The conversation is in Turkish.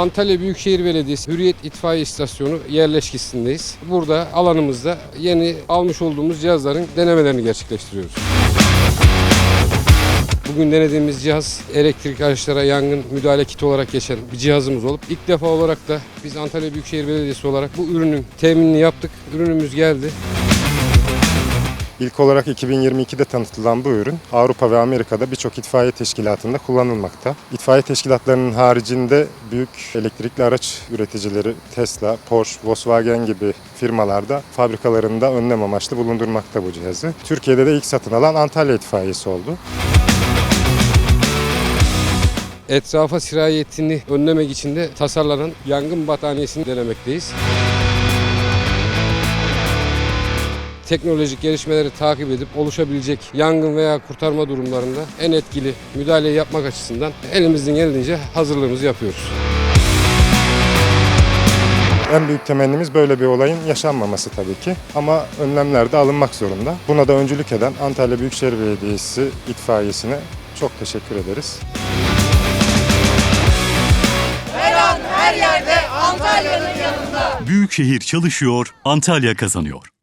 Antalya Büyükşehir Belediyesi Hürriyet İtfaiye İstasyonu yerleşkesindeyiz. Burada alanımızda yeni almış olduğumuz cihazların denemelerini gerçekleştiriyoruz. Bugün denediğimiz cihaz elektrik araçlara yangın müdahale kiti olarak geçen bir cihazımız olup ilk defa olarak da biz Antalya Büyükşehir Belediyesi olarak bu ürünün teminini yaptık. Ürünümüz geldi. İlk olarak 2022'de tanıtılan bu ürün Avrupa ve Amerika'da birçok itfaiye teşkilatında kullanılmakta. İtfaiye teşkilatlarının haricinde büyük elektrikli araç üreticileri Tesla, Porsche, Volkswagen gibi firmalarda fabrikalarında önlem amaçlı bulundurmakta bu cihazı. Türkiye'de de ilk satın alan Antalya itfaiyesi oldu. Etrafa sirayetini önlemek için de tasarlanan yangın battaniyesini denemekteyiz. Teknolojik gelişmeleri takip edip oluşabilecek yangın veya kurtarma durumlarında en etkili müdahaleyi yapmak açısından elimizden geldiğince hazırlığımızı yapıyoruz. En büyük temennimiz böyle bir olayın yaşanmaması tabii ki ama önlemler de alınmak zorunda. Buna da öncülük eden Antalya Büyükşehir Belediyesi itfaiyesine çok teşekkür ederiz. Her an her yerde Antalya'nın yanında. Büyükşehir çalışıyor, Antalya kazanıyor.